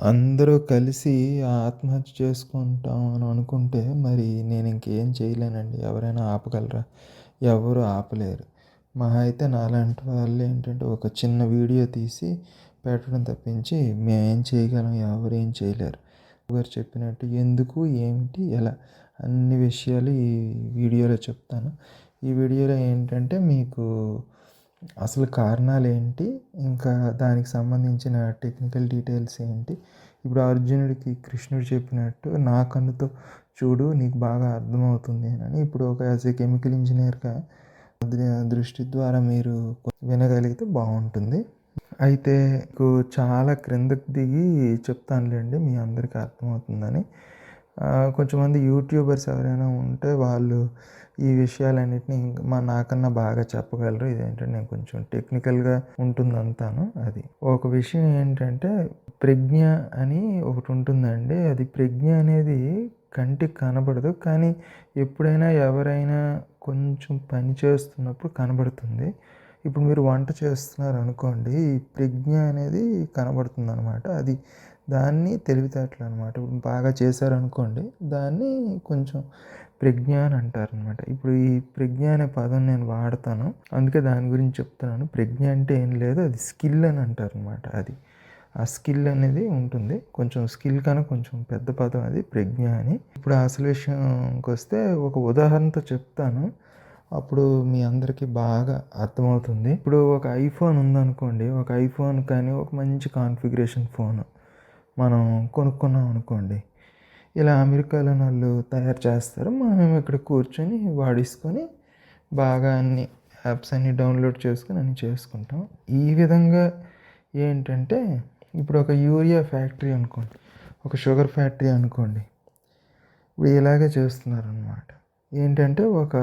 అందరూ కలిసి ఆత్మహత్య చేసుకుంటాం అని అనుకుంటే మరి నేను ఇంకేం చేయలేనండి. ఎవరైనా ఆపగలరా? ఎవరు ఆపలేరు. మహా అయితే నాలాంటి వాళ్ళు ఏంటంటే ఒక చిన్న వీడియో తీసి పెట్టడం తప్పించి మేమేం చేయగలం ఎవరు ఏం చేయలేరు. గారు చెప్పినట్టు ఎందుకు ఏమిటి ఎలా అన్ని విషయాలు ఈ వీడియోలో చెప్తాను. ఈ వీడియోలో ఏంటంటే మీకు అసలు కారణాలు ఏంటి ఇంకా దానికి సంబంధించిన టెక్నికల్ డీటెయిల్స్ ఏంటి? ఇప్పుడు అర్జునుడికి కృష్ణుడు చెప్పినట్టు నా కన్నుతో చూడు నీకు బాగా అర్థమవుతుంది అని ఇప్పుడు ఒక యాజ్ ఏ కెమికల్ ఇంజనీర్గా దృష్టి ద్వారా మీరు వినగలిగితే బాగుంటుంది. అయితే మీకు చాలా క్రిందకు దిగి చెప్తానులేండి మీ అందరికీ అర్థమవుతుందని. కొంచెంమంది యూట్యూబర్స్ ఎవరైనా ఉంటే వాళ్ళు ఈ విషయాలన్నిటిని మా నాకన్నా బాగా చెప్పగలరు. ఇదేంటంటే నేను కొంచెం టెక్నికల్గా ఉంటుంది అంతాను అది. ఒక విషయం ఏంటంటే ప్రజ్ఞ అని ఒకటి ఉంటుందండి. అది ప్రజ్ఞ అనేది కంటికి కనబడదు. కానీ ఎప్పుడైనా ఎవరైనా కొంచెం పని చేస్తున్నప్పుడు కనబడుతుంది. ఇప్పుడు మీరు వంట చేస్తున్నారు అనుకోండి ఈ ప్రజ్ఞ అనేది కనబడుతుంది అనమాట అది దాన్ని తెలివితేటలు అనమాట ఇప్పుడు బాగా చేశారనుకోండి దాన్ని కొంచెం ప్రజ్ఞ అని అంటారు అనమాట ఇప్పుడు ఈ ప్రజ్ఞ అనే పదం నేను వాడతాను. అందుకే దాని గురించి చెప్తున్నాను. ప్రజ్ఞ అంటే ఏం లేదు అది స్కిల్ అని అంటారనమాట అది. ఆ స్కిల్ అనేది ఉంటుంది. కొంచెం స్కిల్ కన్నా కొంచెం పెద్ద పదం అది ప్రజ్ఞ అని. ఇప్పుడు అసలు విషయంకి వస్తే ఒక ఉదాహరణతో చెప్తాను. అప్పుడు మీ అందరికీ బాగా అర్థమవుతుంది. ఇప్పుడు ఒక ఐఫోన్ ఉందనుకోండి ఒక ఐఫోన్ కానీ ఒక మంచి కాన్ఫిగరేషన్ ఫోన్ మనం కొనుక్కున్నాం అనుకోండి. ఇలా అమెరికాలో వాళ్ళు తయారు చేస్తారు. మనం ఇక్కడ కూర్చొని వాడేసుకొని బాగా అన్ని యాప్స్ అన్నీ డౌన్లోడ్ చేసుకొని అన్ని చేసుకుంటాం. ఈ విధంగా ఏంటంటే ఇప్పుడు ఒక యూరియా ఫ్యాక్టరీ అనుకోండి ఒక షుగర్ ఫ్యాక్టరీ అనుకోండి ఇప్పుడు ఇలాగే చేస్తున్నారనమాట ఏంటంటే ఒక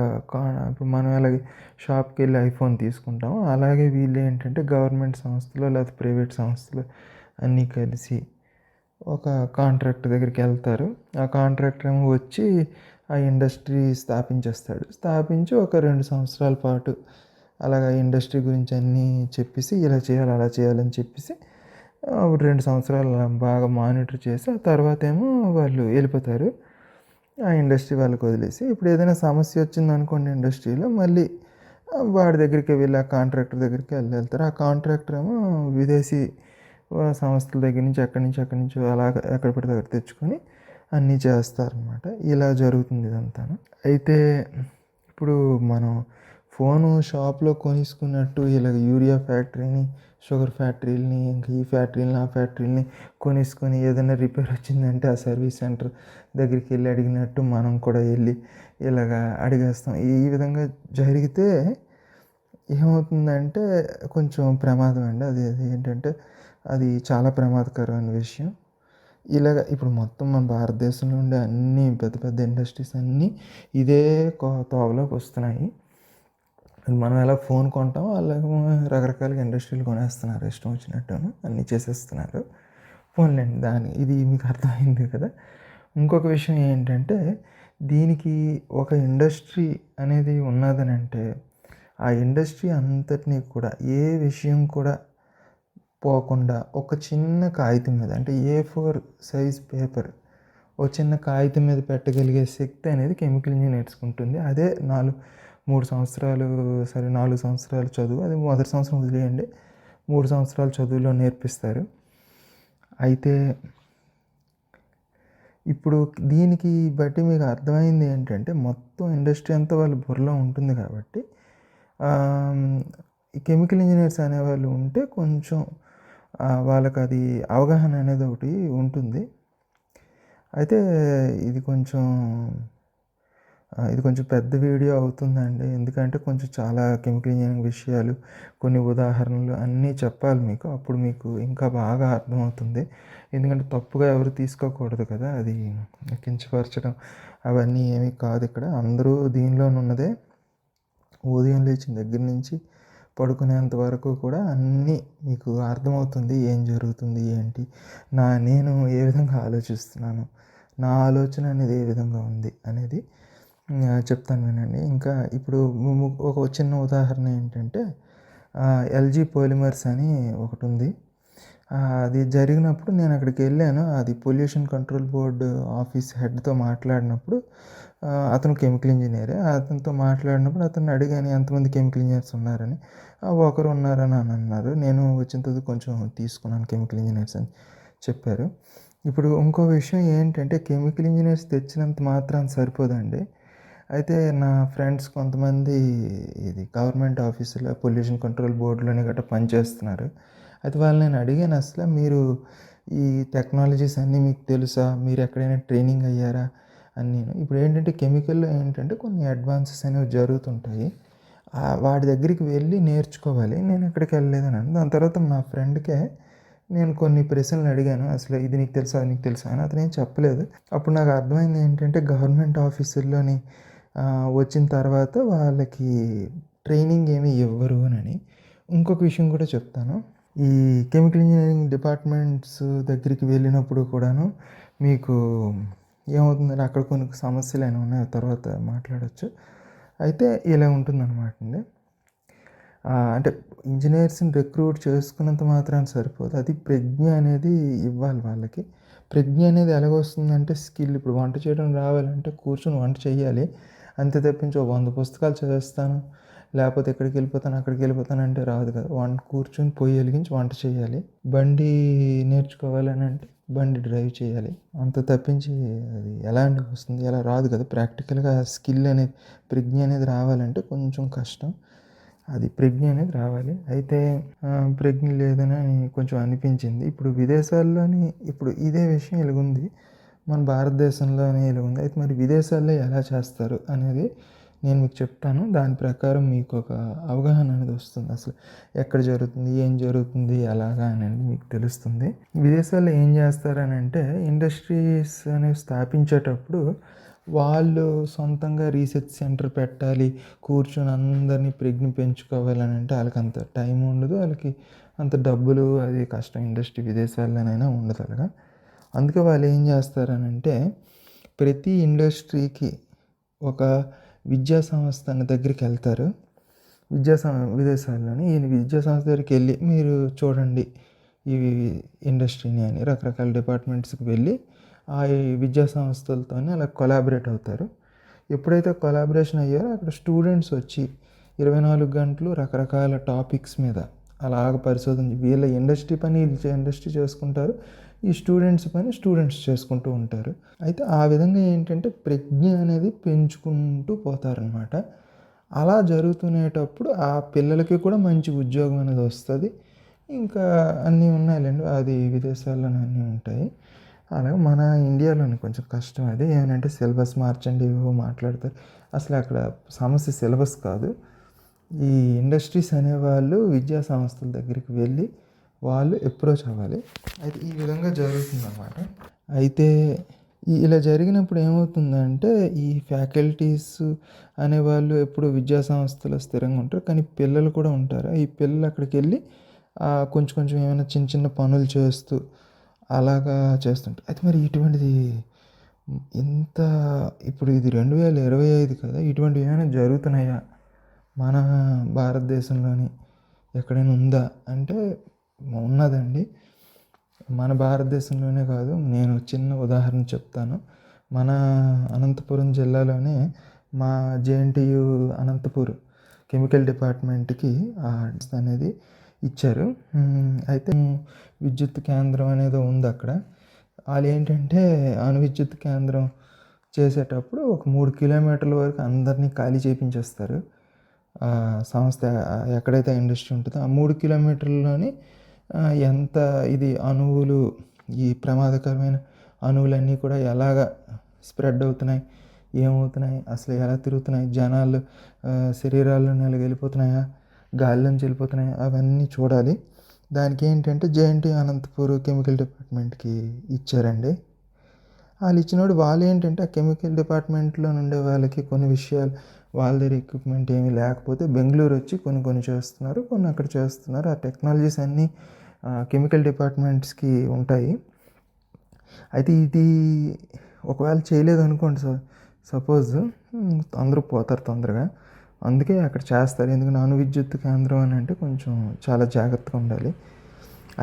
ఇప్పుడు మనం అలాగే షాప్కి వెళ్ళి ఐఫోన్ తీసుకుంటాము. అలాగే వీళ్ళు ఏంటంటే గవర్నమెంట్ సంస్థలు లేకపోతే ప్రైవేట్ సంస్థలు అన్నీ కలిసి ఒక కాంట్రాక్టర్ దగ్గరికి వెళ్తారు. ఆ కాంట్రాక్టర్ ఏమో వచ్చి ఆ ఇండస్ట్రీ స్థాపించేస్తాడు. స్థాపించి ఒక రెండు సంవత్సరాల పాటు అలాగ ఇండస్ట్రీ గురించి అన్నీ చెప్పేసి ఇలా చేయాలి అలా చేయాలని చెప్పేసి అప్పుడు రెండు సంవత్సరాలు బాగా మానిటర్ చేసి ఆ తర్వాత ఏమో వాళ్ళు వెళ్ళిపోతారు. ఆ ఇండస్ట్రీ వాళ్ళకి వదిలేసి ఇప్పుడు ఏదైనా సమస్య వచ్చింది అనుకోండి ఇండస్ట్రీలో మళ్ళీ వాడి దగ్గరికి వెళ్ళి ఆ కాంట్రాక్టర్ దగ్గరికి వెళ్ళి వెళ్తారు. ఆ కాంట్రాక్టర్ ఏమో విదేశీ సంస్థల దగ్గర నుంచి ఎక్కడి నుంచి ఎక్కడి నుంచి అలా ఎక్కడ పడితే అక్కడ తెచ్చుకొని అన్నీ చేస్తారనమాట ఇలా జరుగుతుంది ఇదంతా. అయితే ఇప్పుడు మనం ఫోను షాప్లో కొనేసుకున్నట్టు ఇలాగ యూరియా ఫ్యాక్టరీని షుగర్ ఫ్యాక్టరీలని ఇంకా ఈ ఫ్యాక్టరీలని ఆ ఫ్యాక్టరీలని కొనేసుకొని ఏదైనా రిపేర్ వచ్చిందంటే ఆ సర్వీస్ సెంటర్ దగ్గరికి వెళ్ళి అడిగినట్టు మనం కూడా వెళ్ళి ఇలాగ అడిగేస్తాం. ఈ విధంగా జరిగితే ఏమవుతుందంటే కొంచెం ప్రమాదం అండి. అది ఏంటంటే అది చాలా ప్రమాదకరమైన విషయం. ఇలాగ ఇప్పుడు మొత్తం మన భారతదేశంలో ఉండే అన్ని పెద్ద పెద్ద ఇండస్ట్రీస్ అన్నీ ఇదే తోవలోకి వస్తున్నాయి. మనం ఎలా ఫోన్ కొంటామో అలాగే రకరకాల ఇండస్ట్రీలు కొనేస్తున్నారు ఇష్టం వచ్చినట్టు అన్నీ చేసేస్తున్నారు. ఫోన్లేండి దాని ఇది మీకు అర్థమైంది కదా. ఇంకొక విషయం ఏంటంటే దీనికి ఒక ఇండస్ట్రీ అనేది ఉన్నదని అంటే ఆ ఇండస్ట్రీ అంతటినీ కూడా ఏ విషయం కూడా పోకుండా ఒక చిన్న కాగితం మీద అంటే ఏ ఫోర్ సైజ్ పేపర్ ఒక చిన్న కాగితం మీద పెట్టగలిగే శక్తి అనేది కెమికల్ ఇంజనీర్స్ ఉంటుంది అదే నాలుగు మూడు సంవత్సరాలు సరే నాలుగు సంవత్సరాలు చదువు అది మొదటి సంవత్సరం వదిలేయండి మూడు సంవత్సరాలు చదువులో నేర్పిస్తారు. అయితే ఇప్పుడు దీనికి బట్టి మీకు అర్థమైంది ఏంటంటే మొత్తం ఇండస్ట్రీ అంతా వాళ్ళ బుర్రలో ఉంటుంది కాబట్టి ఈ కెమికల్ ఇంజనీర్స్ అనేవాళ్ళు ఉంటే కొంచెం వాళ్ళకి అది అవగాహన అనేది ఒకటి ఉంటుంది. అయితే ఇది కొంచెం ఇది కొంచెం పెద్ద వీడియో అవుతుందండి. ఎందుకంటే కొంచెం చాలా కెమికల్ ఇంజనీరింగ్ విషయాలు కొన్ని ఉదాహరణలు అన్నీ చెప్పాలి మీకు. అప్పుడు మీకు ఇంకా బాగా అర్థమవుతుంది. ఎందుకంటే తప్పుగా ఎవరు తీసుకోకూడదు కదా. అది కించపరచడం అవన్నీ ఏమీ కాదు ఇక్కడ. అందరూ దీనిలోనున్నదే. ఉదయం లేచిన దగ్గర నుంచి పడుకునేంత వరకు కూడా అన్నీ మీకు అర్థమవుతుంది ఏం జరుగుతుంది ఏంటి? నా నేను ఏ విధంగా ఆలోచిస్తున్నాను నా ఆలోచన అనేది ఏ విధంగా ఉంది అనేది చెప్తాను వినండి. ఇంకా ఇప్పుడు ఒక చిన్న ఉదాహరణ ఏంటంటే ఎల్జీ పోలిమర్స్ అని ఒకటి ఉంది. అది జరిగినప్పుడు నేను అక్కడికి వెళ్ళాను. అది పొల్యూషన్ కంట్రోల్ బోర్డు ఆఫీస్ హెడ్తో మాట్లాడినప్పుడు అతను కెమికల్ ఇంజనీరే. అతనితో మాట్లాడినప్పుడు అతను అడిగాను ఎంతమంది కెమికల్ ఇంజనీర్స్ ఉన్నారని? ఒకరు ఉన్నారని అని అన్నారు. నేను వచ్చిన తర్వాత కొంచెం తీసుకున్నాను కెమికల్ ఇంజనీర్స్ అని చెప్పారు. ఇప్పుడు ఇంకో విషయం ఏంటంటే కెమికల్ ఇంజనీర్స్ తెచ్చినంత మాత్రం సరిపోదండి. అయితే నా ఫ్రెండ్స్ కొంతమంది ఇది గవర్నమెంట్ ఆఫీసులో పొల్యూషన్ కంట్రోల్ బోర్డులోనే గట్రా పనిచేస్తున్నారు. అయితే వాళ్ళు నేను అడిగాను అసలు మీరు ఈ టెక్నాలజీస్ అన్నీ మీకు తెలుసా? మీరు ఎక్కడైనా ట్రైనింగ్ అయ్యారా? అని నేను. ఇప్పుడు ఏంటంటే కెమికల్లో ఏంటంటే కొన్ని అడ్వాన్సెస్ అనేవి జరుగుతుంటాయి. వాడి దగ్గరికి వెళ్ళి నేర్చుకోవాలి. నేను ఎక్కడికి వెళ్ళలేదని దాని తర్వాత నా ఫ్రెండ్కే నేను కొన్ని ప్రశ్నలు అడిగాను. అసలు ఇది నీకు తెలుసా? అది నీకు తెలుసా? అని అతను ఏం చెప్పలేదు. అప్పుడు నాకు అర్థమైంది ఏంటంటే గవర్నమెంట్ ఆఫీసుల్లోని వచ్చిన తర్వాత వాళ్ళకి ట్రైనింగ్ ఏమీ ఇవ్వరు అని. ఇంకొక విషయం కూడా చెప్తాను. ఈ కెమికల్ ఇంజనీరింగ్ డిపార్ట్మెంట్స్ దగ్గరికి వెళ్ళినప్పుడు కూడాను మీకు ఏమవుతుందంటే అక్కడ కొన్ని సమస్యలు అయినా ఉన్నాయి తర్వాత మాట్లాడచ్చు. అయితే ఇలా ఉంటుందన్నమాట అండి. అంటే ఇంజనీర్స్ని రిక్రూట్ చేసుకున్నంత మాత్రం సరిపోదు. అది ప్రజ్ఞ అనేది ఇవ్వాలి వాళ్ళకి. ప్రజ్ఞ అనేది ఎలాగొస్తుందంటే స్కిల్. ఇప్పుడు వంట చేయడం రావాలంటే కూర్చొని వంట చేయాలి అంతే తప్పించి ఒక వంద పుస్తకాలు చదివేస్తాను. లేకపోతే ఎక్కడికి వెళ్ళిపోతాను అక్కడికి వెళ్ళిపోతాను అంటే రాదు కదా. వంట కూర్చొని పొయ్యి వెలిగించి వంట చేయాలి. బండి నేర్చుకోవాలని అంటే బండి డ్రైవ్ చేయాలి. అంత తప్పించి అది ఎలా వస్తుంది ఎలా రాదు కదా. ప్రాక్టికల్గా స్కిల్ అనేది ప్రజ్ఞ అనేది రావాలంటే కొంచెం కష్టం. అది ప్రజ్ఞ అనేది రావాలి. అయితే ప్రజ్ఞ లేదని కొంచెం అనిపించింది. ఇప్పుడు విదేశాల్లోని ఇప్పుడు ఇదే విషయం ఎలుగుంది? మన భారతదేశంలోనే ఎలుగుంది? అయితే మరి విదేశాల్లో ఎలా చేస్తారు అనేది నేను మీకు చెప్తాను దాని ప్రకారం మీకు ఒక అవగాహన అనేది వస్తుంది. అసలు ఎక్కడ జరుగుతుంది ఏం జరుగుతుంది ఎలాగా అనేది మీకు తెలుస్తుంది. విదేశాల్లో ఏం చేస్తారని అంటే ఇండస్ట్రీస్ అనేవి స్థాపించేటప్పుడు వాళ్ళు సొంతంగా రీసెర్చ్ సెంటర్ పెట్టాలి కూర్చొని అందరినీ ప్రజ్ఞ పెంచుకోవాలని అంటే వాళ్ళకి అంత టైం ఉండదు వాళ్ళకి అంత డబ్బులు అది కష్టం ఇండస్ట్రీ విదేశాల్లోనైనా ఉండదు అలాగా. అందుకే వాళ్ళు ఏం చేస్తారనంటే ప్రతి ఇండస్ట్రీకి ఒక విద్యా సంస్థ దగ్గరికి వెళ్తారు. విద్యా సం విదేశాల్లోని ఈయన విద్యా సంస్థ దగ్గరికి వెళ్ళి మీరు చూడండి ఇవి ఇండస్ట్రీని అని రకరకాల డిపార్ట్మెంట్స్కి వెళ్ళి ఆ విద్యా సంస్థలతోనే అలా కొలాబరేట్ అవుతారు. ఎప్పుడైతే కొలాబరేషన్ అయ్యారో అక్కడ స్టూడెంట్స్ వచ్చి ఇరవై నాలుగు గంటలు రకరకాల టాపిక్స్ మీద అలాగ పరిశోధన వీళ్ళ ఇండస్ట్రీ పని ఇండస్ట్రీ చేసుకుంటారు. ఈ స్టూడెంట్స్ పని స్టూడెంట్స్ చేసుకుంటూ ఉంటారు. అయితే ఆ విధంగా ఏంటంటే ప్రజ్ఞ అనేది పెంచుకుంటూ పోతారనమాట అలా జరుగుతునేటప్పుడు ఆ పిల్లలకి కూడా మంచి ఉద్యోగం అనేది వస్తుంది. ఇంకా అన్నీ ఉన్నాయిలేండి అది విదేశాల్లోనే అన్నీ ఉంటాయి. అలాగే మన ఇండియాలోనే కొంచెం కష్టం అది. ఏమంటే సిలబస్ మార్చండి ఇవో మాట్లాడతారు. అసలు అక్కడ సమస్య సిలబస్ కాదు. ఈ ఇండస్ట్రీస్ అనేవాళ్ళు విద్యా సంస్థల దగ్గరికి వెళ్ళి వాళ్ళు అప్రోచ్ అవ్వాలి. అయితే ఈ విధంగా జరుగుతుందన్నమాట. అయితే ఇలా జరిగినప్పుడు ఏమవుతుందంటే ఈ ఫ్యాకల్టీస్ అనేవాళ్ళు ఎప్పుడు విద్యా సంస్థలో స్థిరంగా ఉంటారు. కానీ పిల్లలు కూడా ఉంటారు? ఈ పిల్లలు అక్కడికి వెళ్ళి కొంచెం కొంచెం ఏమైనా చిన్న చిన్న పనులు చేస్తూ అలాగా చేస్తుంటారు. అయితే మరి ఇటువంటిది ఇంత ఇప్పుడు ఇది రెండు వేల ఇరవై ఐదు కదా ఇటువంటివి ఏమైనా జరుగుతున్నాయా? మన భారతదేశంలోని ఎక్కడైనా ఉందా? అంటే ఉన్నదండి. మన భారతదేశంలోనే కాదు నేను చిన్న ఉదాహరణ చెప్తాను. మన అనంతపురం జిల్లాలోనే మా జేఎన్టీయు అనంతపూర్ కెమికల్ డిపార్ట్మెంట్కి ఆ అనేది ఇచ్చారు. అయితే విద్యుత్ కేంద్రం అనేది ఉంది అక్కడ. వాళ్ళు ఏంటంటే అణు విద్యుత్ కేంద్రం చేసేటప్పుడు ఒక మూడు కిలోమీటర్ల వరకు అందరినీ ఖాళీ చేయించేస్తారు ఆ సంస్థ ఎక్కడైతే ఇండస్ట్రీ ఉంటుందో ఆ మూడు కిలోమీటర్లలోని ఎంత ఇది అణువులు ఈ ప్రమాదకరమైన అణువులన్నీ కూడా ఎలాగ స్ప్రెడ్ అవుతున్నాయి ఏమవుతున్నాయి అసలు ఎలా తిరుగుతున్నాయి జనాలు శరీరాల్లో నెలకి వెళ్ళిపోతున్నాయా గాలిలోంచి వెళ్ళిపోతున్నాయా అవన్నీ చూడాలి. దానికి ఏంటంటే జేఎన్టీ అనంతపూర్ కెమికల్ డిపార్ట్మెంట్కి ఇచ్చారండి. వాళ్ళు ఇచ్చినప్పుడు వాళ్ళు ఏంటంటే ఆ కెమికల్ డిపార్ట్మెంట్లో ఉండే వాళ్ళకి కొన్ని విషయాలు వాళ్ళ దగ్గర ఎక్విప్మెంట్ ఏమీ లేకపోతే బెంగళూరు వచ్చి కొన్ని కొన్ని చేస్తున్నారు కొన్ని అక్కడ చేస్తున్నారు. ఆ టెక్నాలజీస్ అన్నీ కెమికల్ డిపార్ట్మెంట్స్కి ఉంటాయి. అయితే ఇది ఒకవేళ చేయలేదు అనుకోండి సార్ సపోజ్ అందరూ పోతారు తొందరగా. అందుకే అక్కడ చేస్తారు. ఎందుకు నాను విద్యుత్ కేంద్రం అని అంటే కొంచెం చాలా జాగ్రత్తగా ఉండాలి.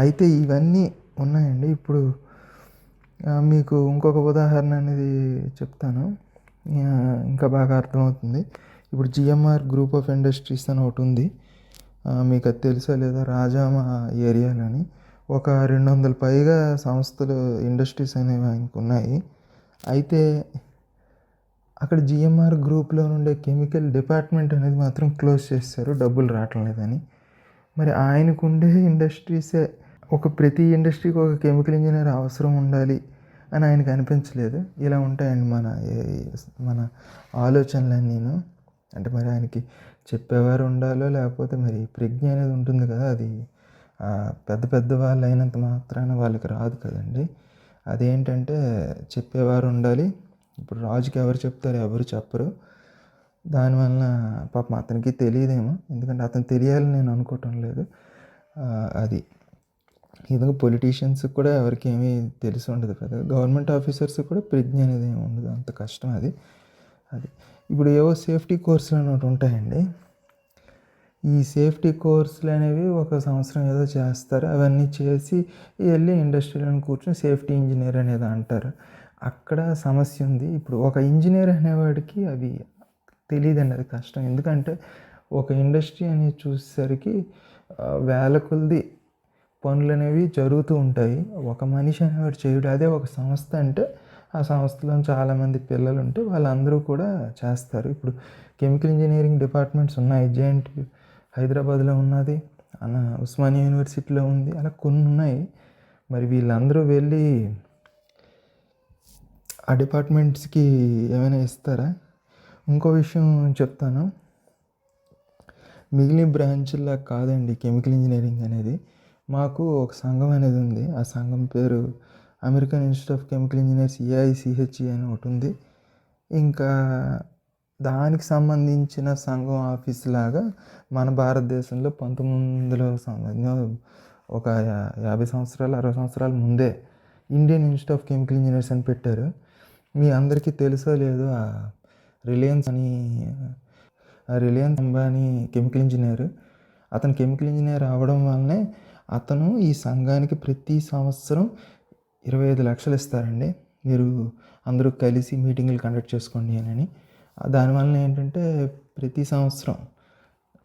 అయితే ఇవన్నీ ఉన్నాయండి. ఇప్పుడు మీకు ఇంకొక ఉదాహరణ అనేది చెప్తాను. ఇంకా బాగా అర్థమవుతుంది. ఇప్పుడు జిఎంఆర్ గ్రూప్ ఆఫ్ ఇండస్ట్రీస్ అని ఒకటి ఉంది. మీకు అది తెలుసా లేదా రాజామ ఏరియాలోని ఒక రెండు వందల పైగా సంస్థలు ఇండస్ట్రీస్ అనేవి ఆయనకు ఉన్నాయి. అయితే అక్కడ జిఎంఆర్ గ్రూప్లో ఉండే కెమికల్ డిపార్ట్మెంట్ అనేది మాత్రం క్లోజ్ చేస్తారు డబ్బులు రావటం లేదని. మరి ఆయనకు ఉండే ఇండస్ట్రీసే ఒక ప్రతి ఇండస్ట్రీకి ఒక కెమికల్ ఇంజనీర్ అవసరం ఉండాలి అని ఆయనకు అనిపించలేదు. ఇలా ఉంటాయండి మన మన ఆలోచనలన్నీ. నేను అంటే మరి ఆయనకి చెప్పేవారు ఉండాలో లేకపోతే మరి ప్రజ్ఞ అనేది ఉంటుంది కదా అది. పెద్ద పెద్ద వాళ్ళు అయినంత మాత్రాన వాళ్ళకి రాదు కదండి. అదేంటంటే చెప్పేవారు ఉండాలి ఇప్పుడు రాజుకి ఎవరు చెప్తారు ఎవరు చెప్పరు. దానివల్ల పాపం అతనికి తెలియదేమో. ఎందుకంటే అతను తెలియాలని నేను అనుకోవటం లేదు. అది. ఇదిగో పొలిటీషియన్స్ కూడా ఎవరికి ఏమీ తెలిసి ఉండదు కదా. గవర్నమెంట్ ఆఫీసర్స్ కూడా ప్రజ్ఞ అనేది ఏమి ఉండదు. అంత కష్టం అది. అది. ఇప్పుడు ఏవో సేఫ్టీ కోర్సులు అని ఒకటి ఉంటాయండి. ఈ సేఫ్టీ కోర్సులు అనేవి ఒక సంవత్సరం ఏదో చేస్తారు. అవన్నీ చేసి వెళ్ళి ఇండస్ట్రీలో కూర్చొని సేఫ్టీ ఇంజనీర్ అనేది అంటారు. అక్కడ సమస్య ఉంది. ఇప్పుడు ఒక ఇంజనీర్ అనేవాడికి అవి తెలియదండి అది కష్టం. ఎందుకంటే ఒక ఇండస్ట్రీ అనేది చూసేసరికి వేల కొలది పనులు అనేవి జరుగుతూ ఉంటాయి. ఒక మనిషి అనేవాడు చేయడు. అదే ఒక సంస్థ అంటే ఆ సంస్థలో చాలామంది పిల్లలు ఉంటే వాళ్ళందరూ కూడా చేస్తారు. ఇప్పుడు కెమికల్ ఇంజనీరింగ్ డిపార్ట్మెంట్స్ ఉన్నాయి. జేఎన్టీ హైదరాబాద్లో ఉన్నది అలా ఉస్మానియా యూనివర్సిటీలో ఉంది అలా కొన్ని ఉన్నాయి మరి వీళ్ళందరూ వెళ్ళి ఆ డిపార్ట్మెంట్స్కి ఏమైనా ఇస్తారా? ఇంకో విషయం చెప్తాను. మిగిలిన బ్రాంచ్లా కాదండి కెమికల్ ఇంజనీరింగ్ అనేది. మాకు ఒక సంఘం అనేది ఉంది. ఆ సంఘం పేరు American institute of chemical engineers AICHE అని ఒకటి ఉంది. ఇంకా దానికి సంబంధించిన సంఘం ఆఫీస్ లాగా మన భారతదేశంలో పంతొమ్మిది వందల ఒక యా- యాభై సంవత్సరాలు అరవై సంవత్సరాల ముందే Indian institute of chemical engineers అని పెట్టారు. మీ అందరికీ తెలుసో లేదో ఆ రిలయన్స్ అని ఆ రిలయన్స్ అంబానీ కెమికల్ ఇంజనీర్ అతను కెమికల్ ఇంజనీర్ అవ్వడం వల్లనే అతను ఈ సంఘానికి ప్రతి సంవత్సరం ఇరవై ఐదు లక్షలు ఇస్తారండి. మీరు అందరూ కలిసి మీటింగులు కండక్ట్ చేసుకోండి అని దానివల్ల ఏంటంటే ప్రతి సంవత్సరం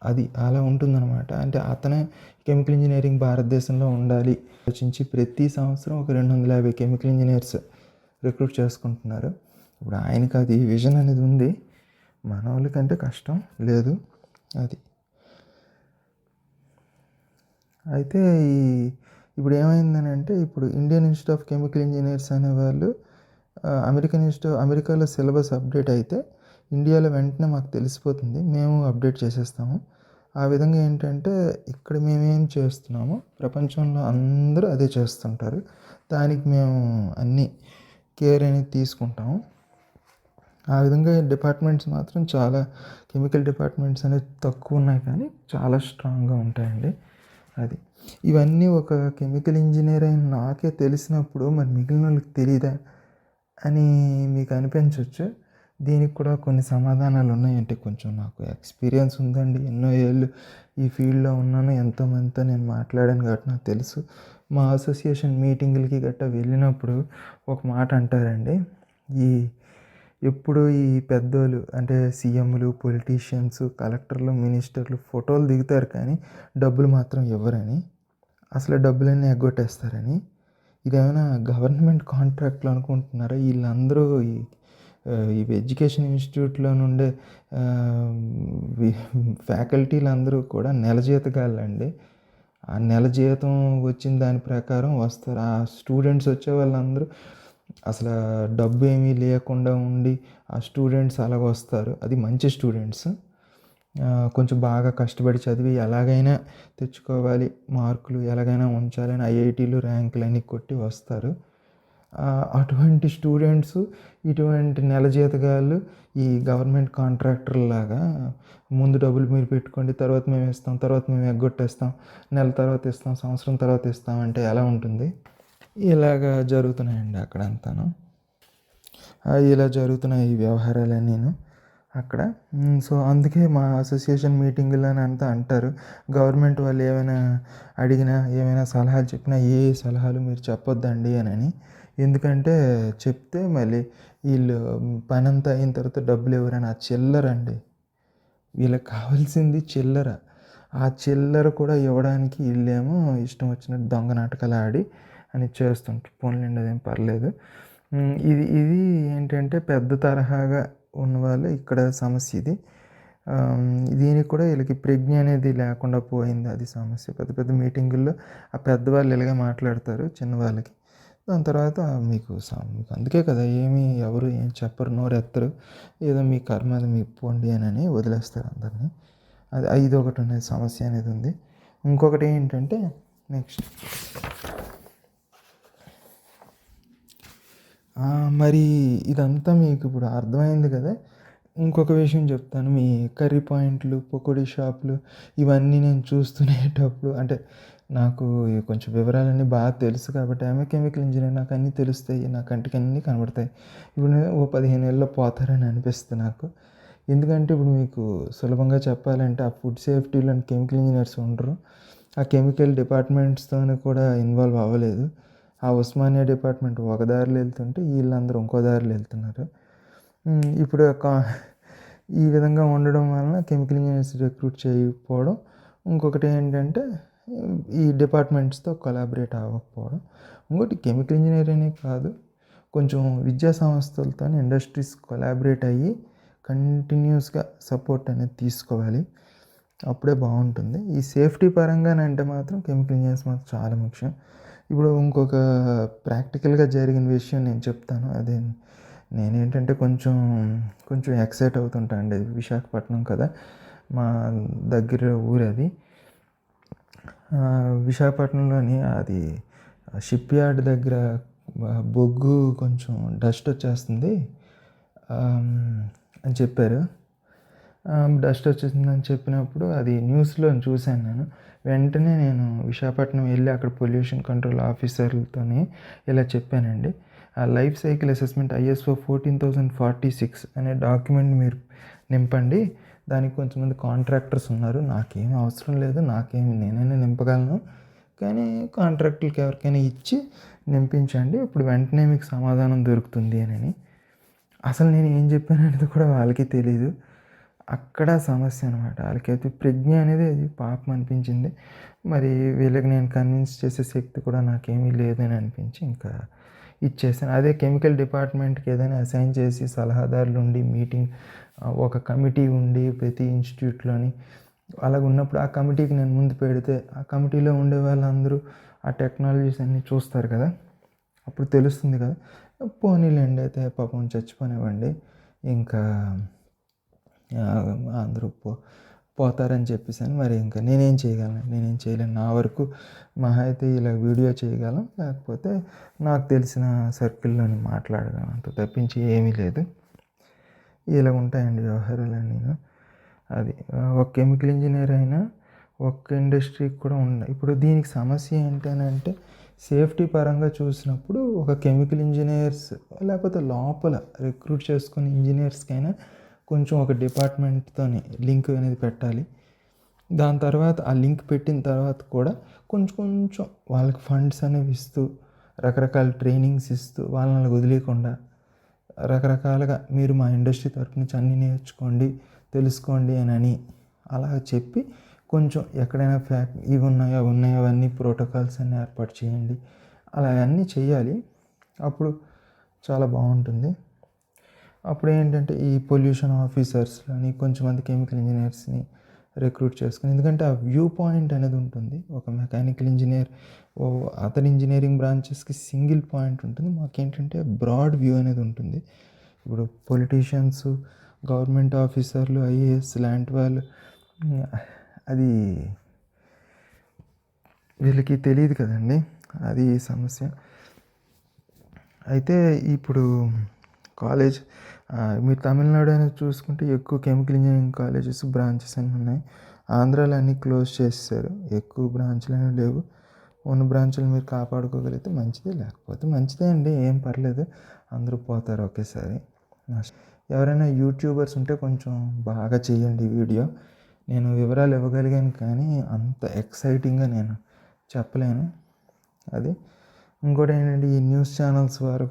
అది అలా ఉంటుందన్నమాట. అంటే అతనే కెమికల్ ఇంజనీరింగ్ భారతదేశంలో ఉండాలి ఆలోచించి ప్రతి సంవత్సరం ఒక రెండు వందల యాభై కెమికల్ ఇంజనీర్స్ రిక్రూట్ చేసుకుంటున్నారు. ఇప్పుడు ఆయనకి అది విజన్ అనేది ఉంది. మన వాళ్ళకంటే కష్టం లేదు అది. అయితే ఈ ఇప్పుడు ఏమైందని అంటే ఇప్పుడు Indian institute of chemical engineers అనే వాళ్ళు అమెరికన్ ఇన్స్టిట్యూట్ అమెరికాలో సిలబస్ అప్డేట్ అయితే ఇండియాలో వెంటనే మాకు తెలిసిపోతుంది. మేము అప్డేట్ చేసేస్తాము. ఆ విధంగా ఏంటంటే ఇక్కడ మేమేం చేస్తున్నామో ప్రపంచంలో అందరూ అదే చేస్తుంటారు. దానికి మేము అన్నీ కేర్ అనేది తీసుకుంటాము. ఆ విధంగా డిపార్ట్మెంట్స్ మాత్రం చాలా కెమికల్ డిపార్ట్మెంట్స్ అనేవి తక్కువ ఉన్నాయి కానీ చాలా స్ట్రాంగ్గా ఉంటాయండి. అది. ఇవన్నీ ఒక కెమికల్ ఇంజనీర్ అయిన నాకే తెలిసినప్పుడు మరి మిగిలిన వాళ్ళకి తెలియదా అని మీకు అనిపించవచ్చు దీనికి కూడా కొన్ని సమాధానాలు ఉన్నాయంటే కొంచెం నాకు ఎక్స్పీరియన్స్ ఉందండి. ఎన్నో ఏళ్ళు ఈ ఫీల్డ్లో ఉన్నాను. ఎంతోమందితో నేను మాట్లాడాను కాబట్టి నాకు తెలుసు. మా అసోసియేషన్ మీటింగులకి గట్టా వెళ్ళినప్పుడు ఒక మాట అంటారండి. ఈ ఎప్పుడు ఈ పెద్దోళ్ళు అంటే సీఎంలు పొలిటీషియన్స్ కలెక్టర్లు మినిస్టర్లు ఫోటోలు దిగుతారు కానీ డబ్బులు మాత్రం ఇవ్వరని అసలు డబ్బులన్నీ ఎగ్గొట్టేస్తారని. ఇదేమైనా గవర్నమెంట్ కాంట్రాక్ట్లు అనుకుంటున్నారా? వీళ్ళందరూ ఈ ఈ ఎడ్యుకేషన్ ఇన్స్టిట్యూట్లో నుండే ఫ్యాకల్టీలు అందరూ కూడా నెల జీతగాళ్ళండి. ఆ నెల జీతం వచ్చిన దాని ప్రకారం వస్తారు. ఆ స్టూడెంట్స్ వచ్చే వాళ్ళందరూ అసలు డబ్బు ఏమీ లేకుండా ఉండి ఆ స్టూడెంట్స్ అలాగ వస్తారు. అది మంచి స్టూడెంట్స్. కొంచెం బాగా కష్టపడి చదివి ఎలాగైనా తెచ్చుకోవాలి మార్కులు ఎలాగైనా ఉంచాలని ఐఐటీలు ర్యాంకులు అన్నీ కొట్టి వస్తారు. అటువంటి స్టూడెంట్స్ ఇటువంటి నెల జీతగాళ్ళు ఈ గవర్నమెంట్ కాంట్రాక్టర్ లాగా ముందు డబ్బులు మీరు పెట్టుకోండి తర్వాత మేము ఇస్తాం తర్వాత మేము ఎగ్గొట్టేస్తాం నెల తర్వాత ఇస్తాం సంవత్సరం తర్వాత ఇస్తాం అంటే ఎలా ఉంటుంది? ఇలాగా జరుగుతున్నాయండి అక్కడ అంతాను ఇలా జరుగుతున్నాయి ఈ వ్యవహారాలన్నీను అక్కడ. సో అందుకే మా అసోసియేషన్ మీటింగులు అని అంతా అంటారు. గవర్నమెంట్ వాళ్ళు ఏమైనా అడిగినా ఏమైనా సలహాలు చెప్పినా ఏ సలహాలు మీరు చెప్పొద్దండి అని ఎందుకంటే చెప్తే మళ్ళీ వీళ్ళు పని అంతా అయిన తర్వాత డబ్బులు ఎవరైనా ఆ చిల్లరండి వీళ్ళకి కావాల్సింది చిల్లర. ఆ చిల్లర కూడా ఇవ్వడానికి వీళ్ళేమో ఇష్టం వచ్చినట్టు దొంగ నాటకాలు ఆడి అని చేస్తుంటారు పోన్లేండి అదేం పర్లేదు. ఇది ఇది ఏంటంటే పెద్ద తరహాగా ఉన్నవాళ్ళు ఇక్కడ సమస్య ఇది. దీనికి కూడా వీళ్ళకి ప్రజ్ఞ అనేది లేకుండా పోయింది అది సమస్య. పెద్ద పెద్ద మీటింగుల్లో ఆ పెద్దవాళ్ళు ఇలాగే మాట్లాడతారు చిన్నవాళ్ళకి దాని తర్వాత మీకు మీకు అందుకే కదా ఏమి ఎవరు ఏం చెప్పరు నోరెత్తరు. ఏదో మీ కర్మ అది మీ పోండి అని వదిలేస్తారు అందరినీ. అది ఐదు ఒకటి అనేది సమస్య అనేది ఉంది. ఇంకొకటి ఏంటంటే నెక్స్ట్. మరి ఇదంతా మీకు ఇప్పుడు అర్థమైంది కదా. ఇంకొక విషయం చెప్తాను. మీ కర్రీ పాయింట్లు పకోడీ షాపులు ఇవన్నీ నేను చూస్తునేటప్పుడు అంటే నాకు కొంచెం వివరాలన్నీ బాగా తెలుసు కాబట్టి ఆమె కెమికల్ ఇంజనీర్ నాకు అన్నీ తెలుస్తాయి. నా కంటికి అన్నీ కనబడతాయి. ఇప్పుడు ఓ పదిహేను ఏళ్ళలో పోతారని అనిపిస్తుంది నాకు. ఎందుకంటే ఇప్పుడు మీకు సులభంగా చెప్పాలంటే ఆ ఫుడ్ సేఫ్టీలో కెమికల్ ఇంజనీర్స్ ఉండరు. ఆ కెమికల్ డిపార్ట్మెంట్స్తో కూడా ఇన్వాల్వ్ అవ్వలేదు. ఆ ఉస్మానియా డిపార్ట్మెంట్ ఒక దారిలో వెళ్తుంటే వీళ్ళందరూ ఇంకో దారిలో వెళ్తున్నారు. ఇప్పుడు ఈ విధంగా ఉండడం వలన కెమికల్ ఇంజనీర్స్ రిక్రూట్ చేయకపోవడం ఇంకొకటి ఏంటంటే ఈ డిపార్ట్మెంట్స్తో కొలాబరేట్ అవ్వకపోవడం. ఇంకోటి కెమికల్ ఇంజనీరింగ్ కాదు కొంచెం విద్యా సంస్థలతో ఇండస్ట్రీస్ కొలాబరేట్ అయ్యి కంటిన్యూస్గా సపోర్ట్ అనేది తీసుకోవాలి. అప్పుడే బాగుంటుంది. ఈ సేఫ్టీ పరంగానంటే మాత్రం కెమికల్ ఇంజనీర్స్ మాత్రం చాలా ముఖ్యం. ఇప్పుడు ఇంకొక ప్రాక్టికల్గా జరిగిన విషయం నేను చెప్తాను. అదే నేనేంటంటే కొంచెం కొంచెం ఎక్సైట్ అవుతుంటా అండి విశాఖపట్నం కదా. మా దగ్గర ఊరు అది. విశాఖపట్నంలోని అది షిప్ యార్డ్ దగ్గర బొగ్గు కొంచెం డస్ట్ వచ్చేస్తుంది. అని చెప్పారు. డస్ట్ వచ్చేసిందని చెప్పినప్పుడు అది న్యూస్లో చూశాను నేను. వెంటనే నేను విశాఖపట్నం వెళ్ళి అక్కడ పొల్యూషన్ కంట్రోల్ ఆఫీసర్లతో ఇలా చెప్పానండి. ఆ life cycle assessment ISO fourteen thousand forty six అనే డాక్యుమెంట్ మీరు నింపండి. దానికి కొంతమంది కాంట్రాక్టర్స్ ఉన్నారు. నాకేం అవసరం లేదు. నాకేమి నేనైనా నింపగలను. కానీ కాంట్రాక్టులకి ఎవరికైనా ఇచ్చి నింపించండి. ఇప్పుడు వెంటనే మీకు సమాధానం దొరుకుతుంది అని. అసలు నేను ఏం చెప్పాననేది కూడా వాళ్ళకి తెలియదు అక్కడ సమస్య అనమాట వాళ్ళకైతే ప్రజ్ఞ అనేది అది పాపం అనిపించింది. మరి వీళ్ళకి నేను కన్విన్స్ చేసే శక్తి కూడా నాకేమీ లేదని అనిపించి ఇంకా ఇచ్చేసాను. అదే కెమికల్ డిపార్ట్మెంట్కి ఏదైనా అసైన్ చేసి సలహాదారులు ఉండి మీటింగ్ ఒక కమిటీ ఉండి ప్రతి ఇన్స్టిట్యూట్లోని అలాగ ఉన్నప్పుడు ఆ కమిటీకి నేను ముందు పెడితే ఆ కమిటీలో ఉండే వాళ్ళందరూ ఆ టెక్నాలజీస్ అన్నీ చూస్తారు కదా. అప్పుడు తెలుస్తుంది కదా. పోనీలేండి అయితే పాపం చచ్చిపోనివ్వండి. ఇంకా అందరూ పో పోతారని చెప్పేసి మరి ఇంకా నేనేం చేయగలను నేనేం చేయలేను. నా వరకు మహా అయితే ఇలా వీడియో చేయగలం లేకపోతే నాకు తెలిసిన సర్కిల్లోని మాట్లాడగలను అంత తప్పించి ఏమీ లేదు. ఇలా ఉంటాయండి వ్యవహారాలు నేను అది ఒక కెమికల్ ఇంజనీర్ అయినా ఒక్క ఇండస్ట్రీకి కూడా ఉన్నాయి ఇప్పుడు దీనికి సమస్య ఏంటనంటే సేఫ్టీ పరంగా చూసినప్పుడు ఒక కెమికల్ ఇంజనీర్స్ లేకపోతే లోపల రిక్రూట్ చేసుకునే ఇంజనీర్స్కైనా కొంచెం ఒక డిపార్ట్మెంట్తో లింక్ అనేది పెట్టాలి. దాని తర్వాత ఆ లింక్ పెట్టిన తర్వాత కూడా కొంచెం కొంచెం వాళ్ళకి ఫండ్స్ అనేవి ఇస్తూ రకరకాల ట్రైనింగ్స్ ఇస్తూ వాళ్ళని వదిలేయకుండా రకరకాలుగా మీరు మా ఇండస్ట్రీ తరపు నుంచి అన్నీ నేర్చుకోండి తెలుసుకోండి అని అని అలా చెప్పి కొంచెం ఎక్కడైనా ఫ్యాక్ ఇవి ఉన్నాయో ఉన్నాయో అవన్నీ ప్రోటోకాల్స్ అన్నీ ఏర్పాటు చేయండి. అలా అన్నీ చేయాలి. అప్పుడు చాలా బాగుంటుంది. అప్పుడు ఏంటంటే ఈ పొల్యూషన్ ఆఫీసర్స్ని కొంచెం మంది కెమికల్ ఇంజనీర్స్ని రిక్రూట్ చేసుకుని ఎందుకంటే ఆ వ్యూ పాయింట్ అనేది ఉంటుంది. ఒక మెకానికల్ ఇంజనీర్ ఓ అతని ఇంజనీరింగ్ బ్రాంచెస్కి సింగిల్ పాయింట్ ఉంటుంది. మాకేంటంటే బ్రాడ్ వ్యూ అనేది ఉంటుంది. ఇప్పుడు పొలిటీషియన్స్ గవర్నమెంట్ ఆఫీసర్లు ఐఏఎస్ లాంటి వాళ్ళు అది వీళ్ళకి తెలియదు కదండి. అది సమస్య. అయితే ఇప్పుడు కాలేజ్ మీరు తమిళనాడు అనేది చూసుకుంటే ఎక్కువ కెమికల్ ఇంజనీరింగ్ కాలేజెస్ బ్రాంచెస్ అన్నీ ఉన్నాయి. ఆంధ్రాలో అన్నీ క్లోజ్ చేస్తారు ఎక్కువ బ్రాంచ్లు అనేవి లేవు. ఉన్న బ్రాంచ్లు మీరు కాపాడుకోగలిగితే మంచిదే లేకపోతే మంచిదే అండి ఏం పర్లేదు. అందరూ పోతారు ఒకేసారి. ఎవరైనా యూట్యూబర్స్ ఉంటే కొంచెం బాగా చేయండి వీడియో. నేను వివరాలు ఇవ్వగలిగాను కానీ అంత ఎక్సైటింగ్గా నేను చెప్పలేను. అది ఇంకోటి ఏంటంటే ఈ న్యూస్ ఛానల్స్ వారు